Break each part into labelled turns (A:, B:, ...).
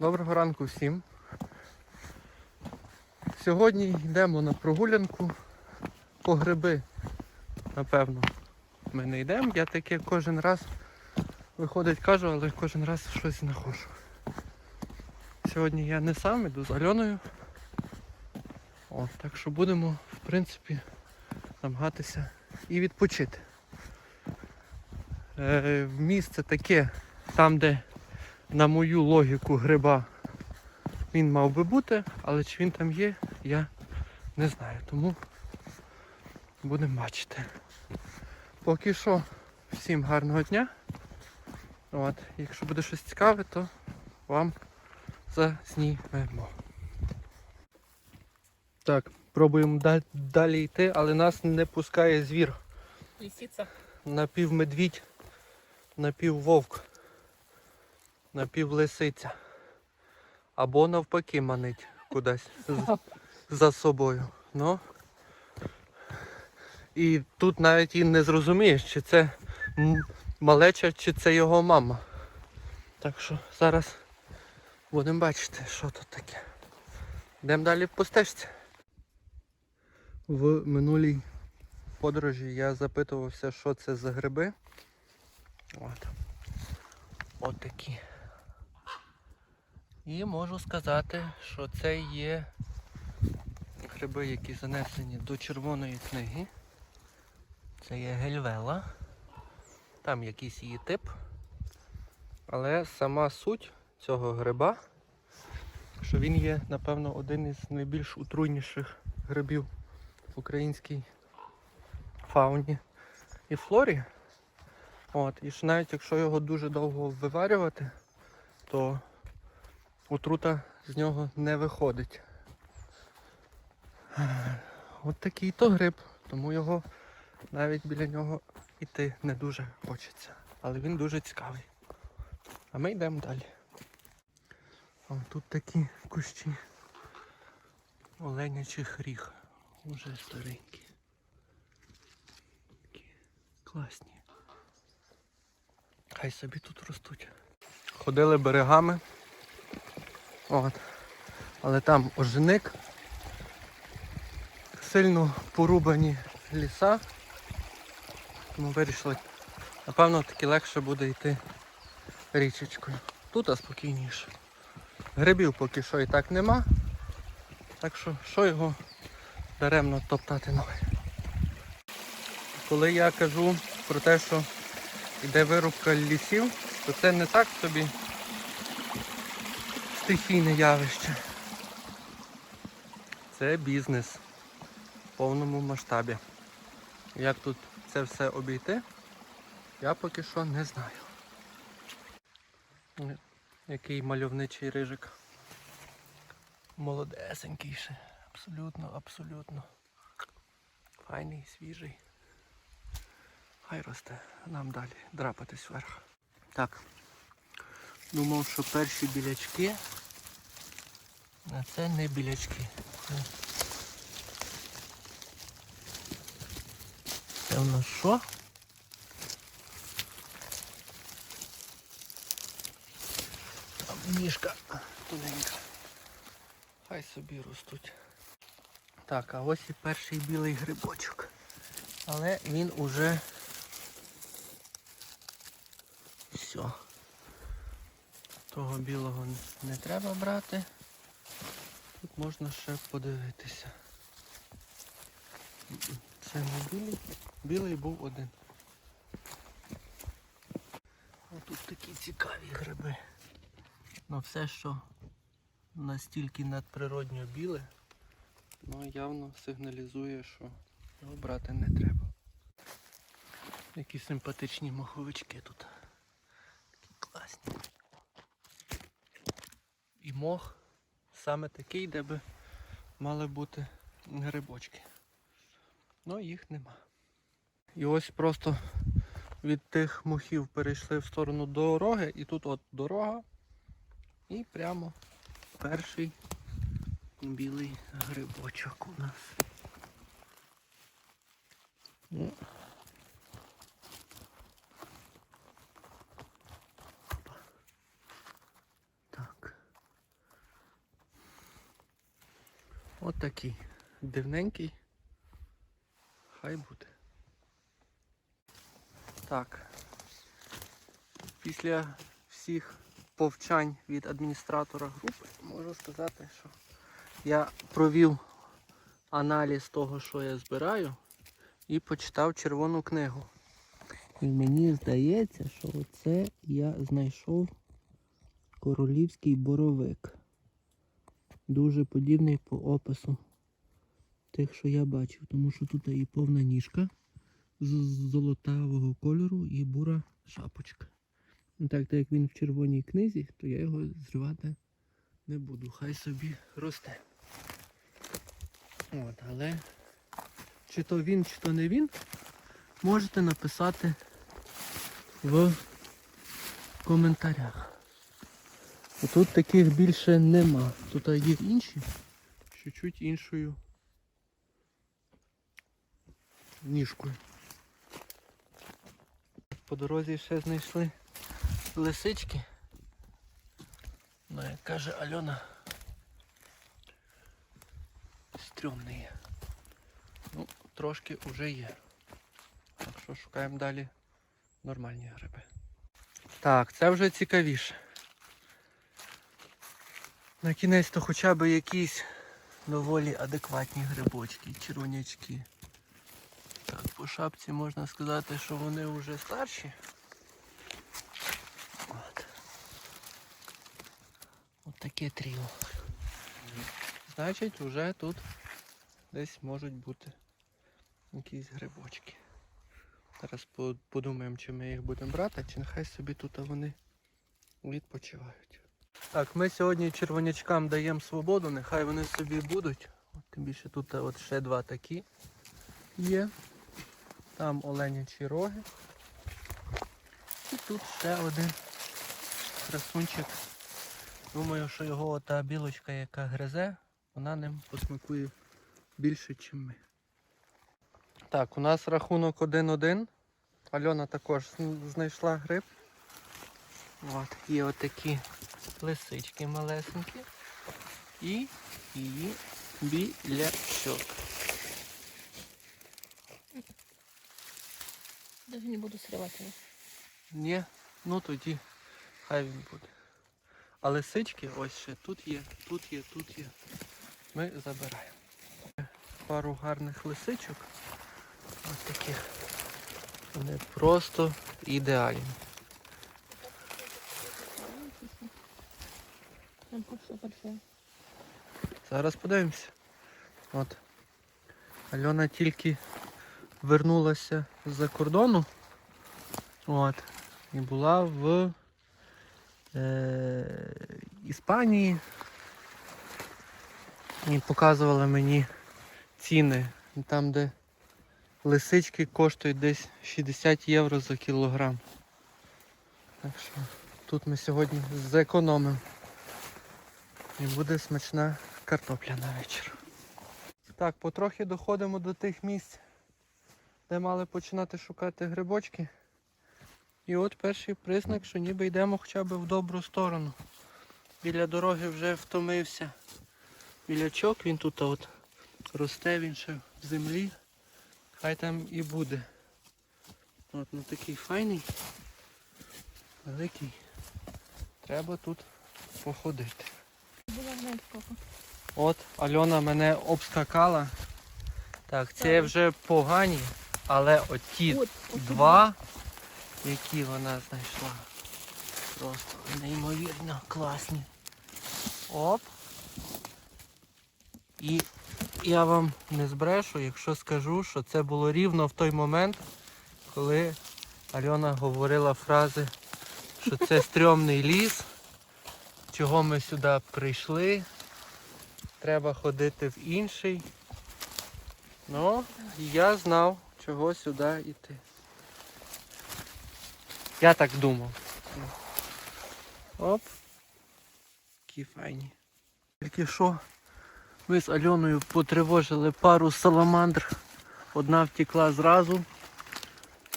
A: Доброго ранку всім. Сьогодні йдемо на прогулянку по гриби. Напевно, ми не йдемо. Я таке кожен раз виходить кажу, але кожен раз щось знаходжу. Сьогодні я не сам, іду з Альоною. От, так що будемо, в принципі, намагатися і відпочити. Е, місце таке, там, де на мою логіку гриба він мав би бути, але чи він там є, я не знаю. Тому будемо бачити. Поки що, всім гарного дня. От, якщо буде щось цікаве, то вам зазнімемо. Так, пробуємо да- далі йти, але нас не пускає звір.
B: Лисица.
A: Напівмедвідь, напіввовк, напівлисиця. Або навпаки манить кудись за собою. Ну. І тут навіть і не зрозумієш, чи це малеча, чи це його мама. Так що зараз будемо бачити, що тут таке. Йдемо далі по стежці. В минулій подорожі я запитувався, що це за гриби. От. От такі. І можу сказати, що це є гриби, які занесені до червоної книги. Це є гельвела. Там якийсь її тип. Але сама суть цього гриба, що він є, напевно, один із найбільш отруйніших грибів в українській фауні і флорі. От, і що навіть якщо його дуже довго виварювати, то отрута з нього не виходить. От такий то гриб, тому його навіть біля нього йти не дуже хочеться. Але він дуже цікавий. А ми йдемо далі. О, тут такі кущі оленячих ріг. Уже старенькі. Такі класні. Хай собі тут ростуть. Ходили берегами. От. Але там оженик. Сильно порубані ліса. Тому вирішили, напевно, таки легше буде йти річечкою. Тут а спокійніше. Грибів поки що і так нема. Так що, що його даремно топтати ноги. Коли я кажу про те, що йде вирубка лісів, то це не так собі стихійне явище. Це бізнес в повному масштабі. Як тут це все обійти, я поки що не знаю. Який мальовничий рижик. Молодесенький ще. Абсолютно, абсолютно. Файний, свіжий. Хай росте, нам далі драпатись вверх. Так. Думав, що перші білячки. А це не білячки. Це, в нас що? Там ніжка тоненька. Хай собі ростуть. Так, а ось і перший білий грибочок. Але він уже все. Того білого не треба брати. Тут можна ще подивитися. Це не білий. Білий був один. Ось тут такі цікаві гриби. Ну все, що настільки надприродньо біле, ну явно сигналізує, що його брати не треба. Які симпатичні моховички тут. Такі класні. І мох саме такий, де би мали бути грибочки. Ну їх нема. І ось просто від тих мохів перейшли в сторону дороги, і тут от дорога. І прямо перший білий грибочок у нас. От такий дивненький. Хай буде. Так. Після всіх повчань від адміністратора групи можу сказати, що я провів аналіз того, що я збираю, і почитав червону книгу. І мені здається, що оце я знайшов королівський боровик. Дуже подібний по опису тих, що я бачив, тому що тут і повна ніжка з золотавого кольору і бура шапочка. Ну так, так як він в червоній книзі, то я його зривати не буду. Хай собі росте. От, але чи то він, чи то не він, можете написати в коментарях. Тут таких більше нема. Тут є інші, з чуть-чуть іншою ніжкою. По дорозі ще знайшли лисички. Ну, як каже Альона, стрьомний. Ну, трошки вже є. Так що шукаємо далі нормальні гриби. Так, це вже цікавіше. На кінець то хоча б якісь доволі адекватні грибочки, червонячки. Так, по шапці можна сказати, що вони вже старші. От. От таке тріо. Значить, вже тут десь можуть бути якісь грибочки. Зараз подумаємо, чи ми їх будемо брати, чи нехай собі тут вони відпочивають. Так, ми сьогодні червонячкам даємо свободу, нехай вони собі будуть. От, тим більше тут от ще два такі є. Там оленячі роги. І тут ще один красунчик. Думаю, що його ота білочка, яка гризе, вона ним посмакує більше, ніж ми. Так, у нас рахунок 1-1. Альона також знайшла гриб. От, є отакі лисички малесенькі. І її білячок.
B: Даже не буду срывать его.
A: Ні, ну тоді хай він буде. А лисички ось ще тут є, тут є, тут є. Ми забираємо. Пару гарних лисичок. Ось таких. Вони просто ідеальні. Зараз подивимося. От. Альона тільки вернулася з-за кордону. От. І була в е- Іспанії. І показувала мені ціни. Там, де лисички коштують десь 60 євро за кілограм. Так що тут ми сьогодні зекономимо. І буде смачна картопля на вечір. Так, потрохи доходимо до тих місць, де мали починати шукати грибочки. І от перший признак, що ніби йдемо хоча б в добру сторону. Біля дороги вже втомився білячок, він тут от росте, він ще в землі. Хай там і буде. От, ну такий файний, великий. Треба тут походити. От Альона мене обскакала. Так, це вже погані, але оті
B: Вот, вот
A: два, які вона знайшла. Просто неймовірно класні. Оп. І я вам не збрешу, якщо скажу, що це було рівно в той момент, коли Альона говорила фрази, що це стрьомний ліс, чого ми сюди прийшли. Треба ходити в інший. Ну, я знав, чого сюди йти. Я так думав. Оп. Які файні. Тільки що ми з Альоною потривожили пару саламандр. Одна втекла зразу,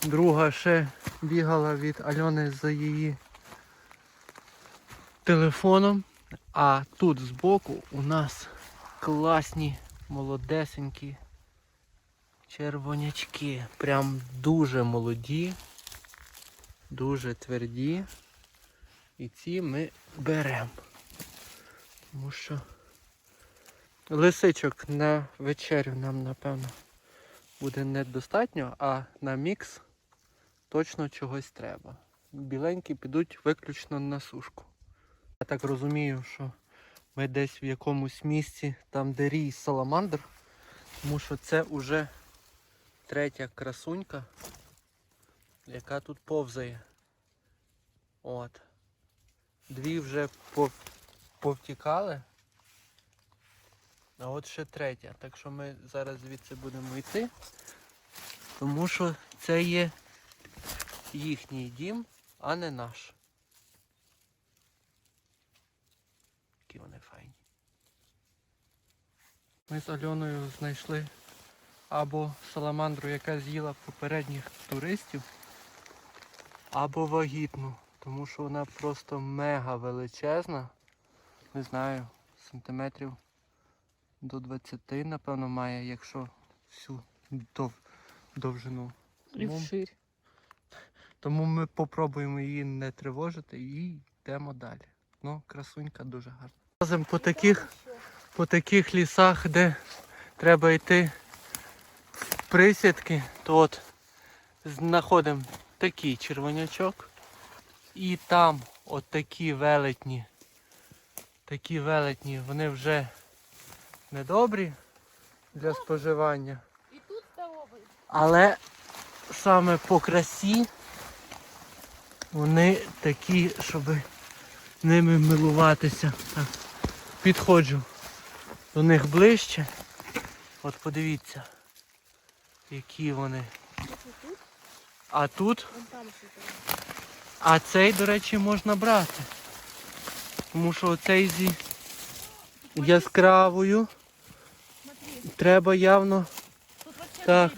A: друга ще бігала від Альони за її телефоном. А тут збоку у нас класні, молодесенькі червонячки. Прям дуже молоді, дуже тверді. І ці ми беремо. Тому що лисичок на вечерю нам, напевно, буде недостатньо, а на мікс точно чогось треба. Біленькі підуть виключно на сушку. Я так розумію, що ми десь в якомусь місці, там де рій саламандр, тому що це вже третя красунька, яка тут повзає. От. Дві вже повтікали. А от ще третя. Так що ми зараз звідси будемо йти. Тому що це є їхній дім, а не наш. Які вони файні. Ми з Альоною знайшли або саламандру, яка з'їла попередніх туристів, або вагітну, тому що вона просто мега величезна. Не знаю, сантиметрів до 20, напевно, має, якщо всю дов, довжину.
B: І
A: Тому,
B: вширь.
A: тому ми попробуємо її не тривожити і йдемо далі. Ну, красунька дуже гарна. Лазимо по таких, по таких лісах, де треба йти в присідки, то от знаходимо такий червонячок. І там от такі велетні. Такі велетні, вони вже недобрі для споживання.
B: І тут.
A: Але саме по красі вони такі, щоб ними милуватися. Так, підходжу до них ближче. От подивіться, які вони. А тут, а цей, до речі, можна брати. Тому що цей зі яскравою треба явно. Так.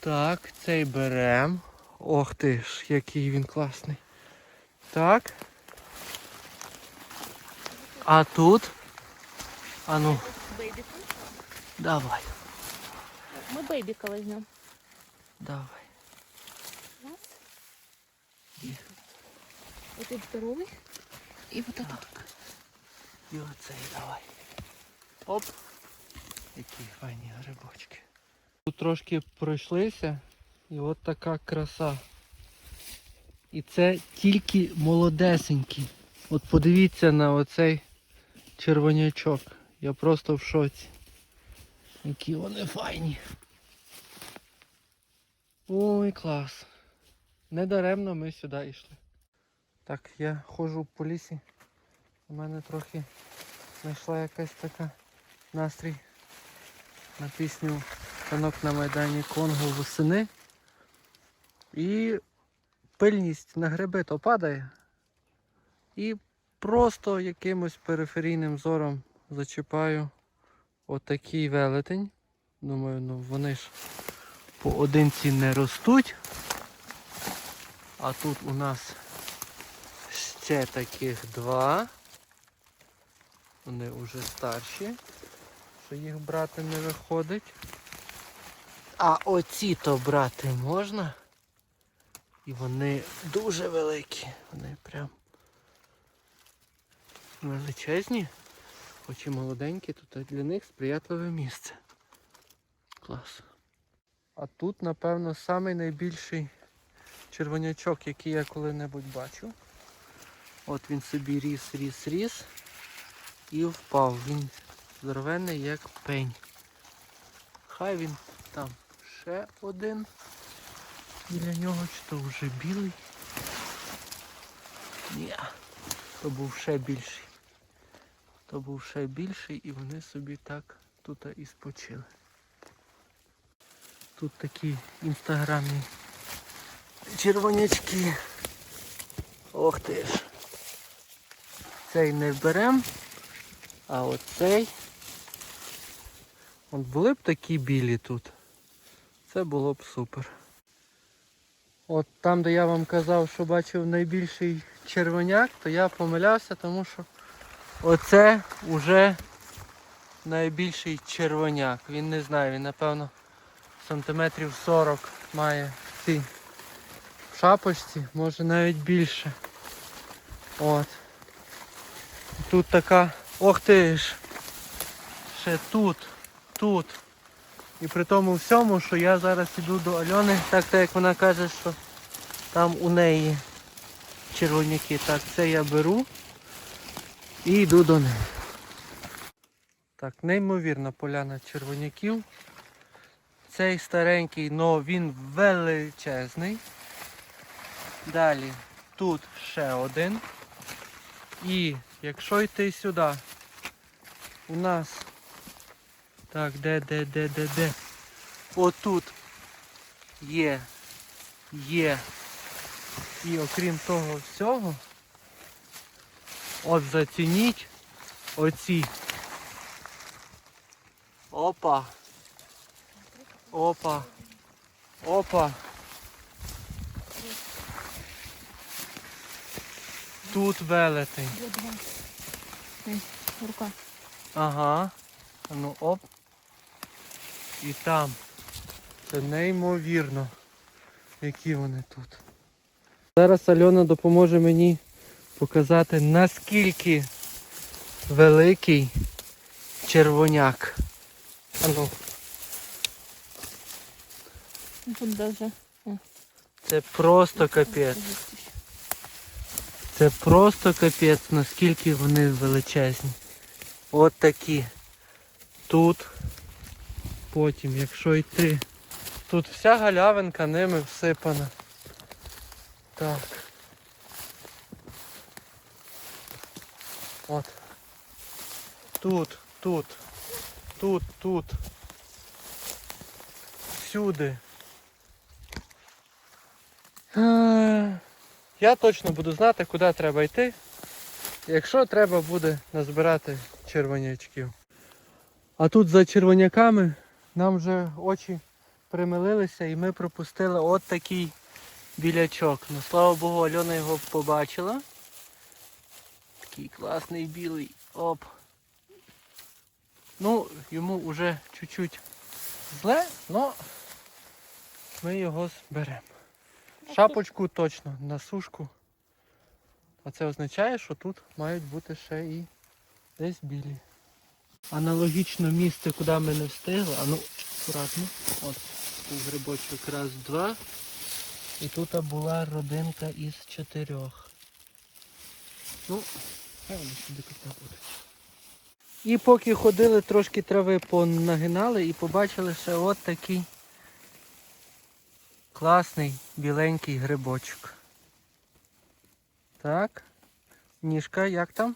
A: Так, цей берем. Ох ти ж, який він класний. Так. А тут. А ну,
B: З
A: давай,
B: Ми бейбіка візьмемо.
A: давай.
B: Раз.
A: Є.
B: Отут здоровий. І вот этот.
A: І оцей давай. Оп. Які файні грибочки. Тут трошки пройшлися і от така краса. І це тільки молодесенькі. От подивіться на оцей червонячок. Я просто в шоці. Які вони файні. Ой, клас. Недаремно ми сюди йшли. Так, я ходжу по лісі. У мене трохи знайшла якась така настрій на пісню Танок на Майдані Конго восени. І пильність на гриби то падає. І просто якимось периферійним зором зачіпаю отакий велетень. Думаю, ну вони ж поодинці не ростуть. А тут у нас ще таких два. Вони вже старші, що їх брати не виходить. А оці то брати можна. І вони дуже великі. Вони прям величезні. Хоч і молоденькі, то для них сприятливе місце. Клас. А тут, напевно, самий найбільший червонячок, який я коли-небудь бачу. От він собі ріс, ріс, ріс і впав. Він здоровенний як пень. Хай він там ще один. Біля нього чи то вже білий. Ні, то був ще більший. То був ще більший і вони собі так тут і спочили. Тут такі інстаграмні червонячки. Ох ти ж. Цей не берем, а оцей. От були б такі білі тут. Це було б супер. От там, де я вам казав, що бачив найбільший червоняк, то я помилявся, тому що оце вже найбільший червоняк. Він не знаю, він напевно сантиметрів 40 має в цій шапочці, може навіть більше. От. Тут така. Ох ти ж! Ще тут, тут. І при тому всьому, що я зараз іду до Альони, так так як вона каже, що там у неї червоняки. Так, це я беру і йду до неї. Так, неймовірна поляна червоняків. Цей старенький, але він величезний. Далі тут ще один. І якщо йти сюди, у нас. Так, де, де, де, де, де? Отут є, є. І окрім того всього, от зацініть оці. Опа. Опа. Опа. Тут велетень.
B: Рука.
A: Ага. Ну оп. І там. Це неймовірно, які вони тут. Зараз Альона допоможе мені показати, наскільки великий червоняк. А ну,
B: Тут даже.
A: це просто капець. Це просто капець, наскільки вони величезні. От такі. Тут. Потім, якщо йти. Тут вся галявинка ними всипана. Так. От. Тут, тут, тут, тут. Всюди. Я точно буду знати, куди треба йти. Якщо треба буде назбирати червонячків. А тут за червоняками нам вже очі примилилися і ми пропустили от такий білячок. Ну слава Богу, Альона його побачила. Такий класний білий. Оп. Ну, йому вже чуть-чуть зле, але ми його зберемо. Шапочку точно на сушку. А це означає, що тут мають бути ще і десь білі. Аналогічно місце, куди ми не встигли. А ну, акуратно. От тут грибочок раз, два. І тут була родинка із чотирьох. Ну, хай сюди тут будуть. І поки ходили, трошки трави понагинали і побачили ще от такий класний біленький грибочок. Так. Ніжка як там?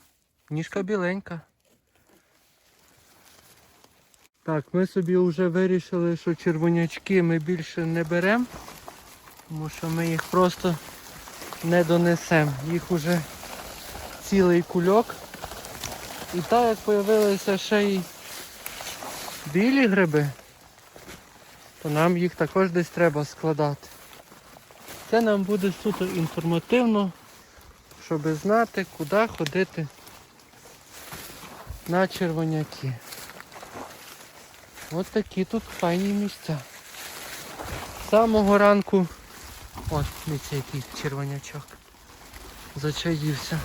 A: Ніжка біленька. Так, ми собі вже вирішили, що червонячки ми більше не беремо, тому що ми їх просто не донесемо. Їх уже цілий кульок. І так як з'явилися ще й білі гриби, то нам їх також десь треба складати. Це нам буде суто інформативно, щоб знати, куди ходити на червоняки. От такі тут файні місця. З самого ранку, от, дивіться, який червонячок. Зачаївся.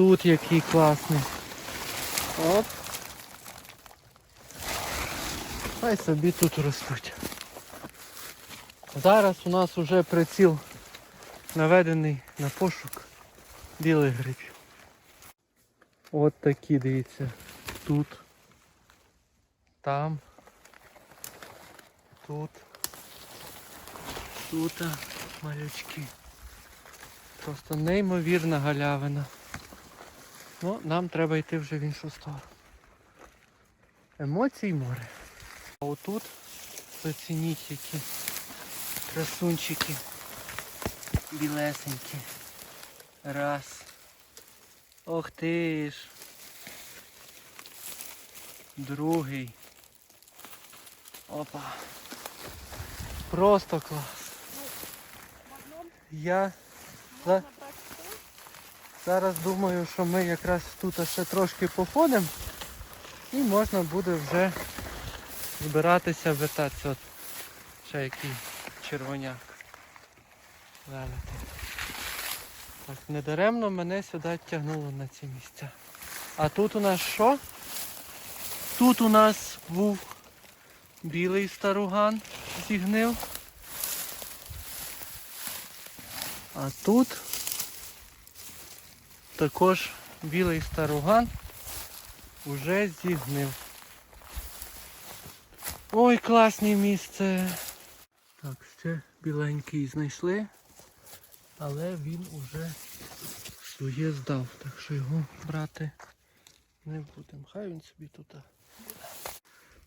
A: Тут який класний. Оп. Хай собі тут ростуть. Зараз у нас вже приціл наведений на пошук білих грибів. От такі, дивіться, тут, там, тут, тут малючки. Просто неймовірна галявина. Ну, нам треба йти вже в іншу сторону. Емоцій море. А отут зацініть які красунчики білесенькі. Раз. Ох ти ж. Другий. Опа. Просто клас. Я зараз думаю, що ми якраз тут ще трошки походимо. І можна буде вже збиратися вертатися. От ще який червоняк. Велетень. Так, недаремно мене сюди тягнуло на ці місця. А тут у нас що? Тут у нас був білий старуган зігнив. А тут також білий старуган уже зігнив. Ой, класне місце. Так, ще біленький знайшли, але він уже своє здав, так що його брати не будемо. Хай він собі тут.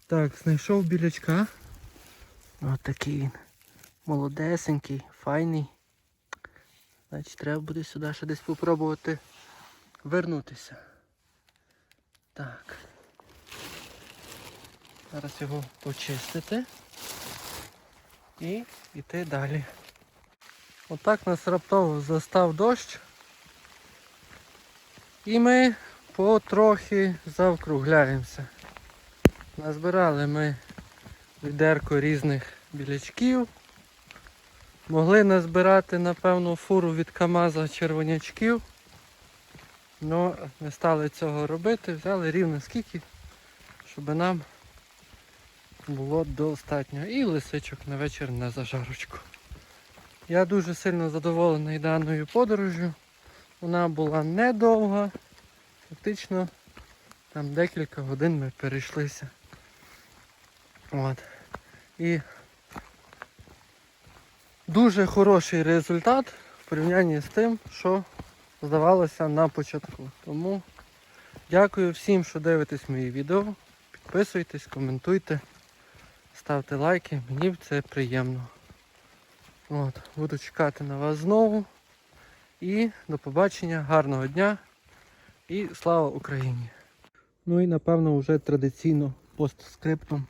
A: Так, знайшов білячка. Ось такий він. Молодесенький, файний. Значить, треба буде сюди ще десь попробувати вернутися. Так. Зараз його почистити і йти далі. Отак нас раптово застав дощ. І ми потрохи завкругляємося. Назбирали ми відерко різних білячків. Могли назбирати, напевно, фуру від Камаза червонячків. Але не стали цього робити, взяли рівно скільки, щоб нам було достатньо. І лисичок на вечір на зажарочку. Я дуже сильно задоволений даною подорожю. Вона була недовга. Фактично там декілька годин ми перейшлися. От. І дуже хороший результат в порівнянні з тим, що здавалося на початку. Тому дякую всім, що дивитесь мої відео. Підписуйтесь, коментуйте, ставте лайки, мені це приємно. От, буду чекати на вас знову. І до побачення, гарного дня і слава Україні! Ну і напевно вже традиційно постскриптом.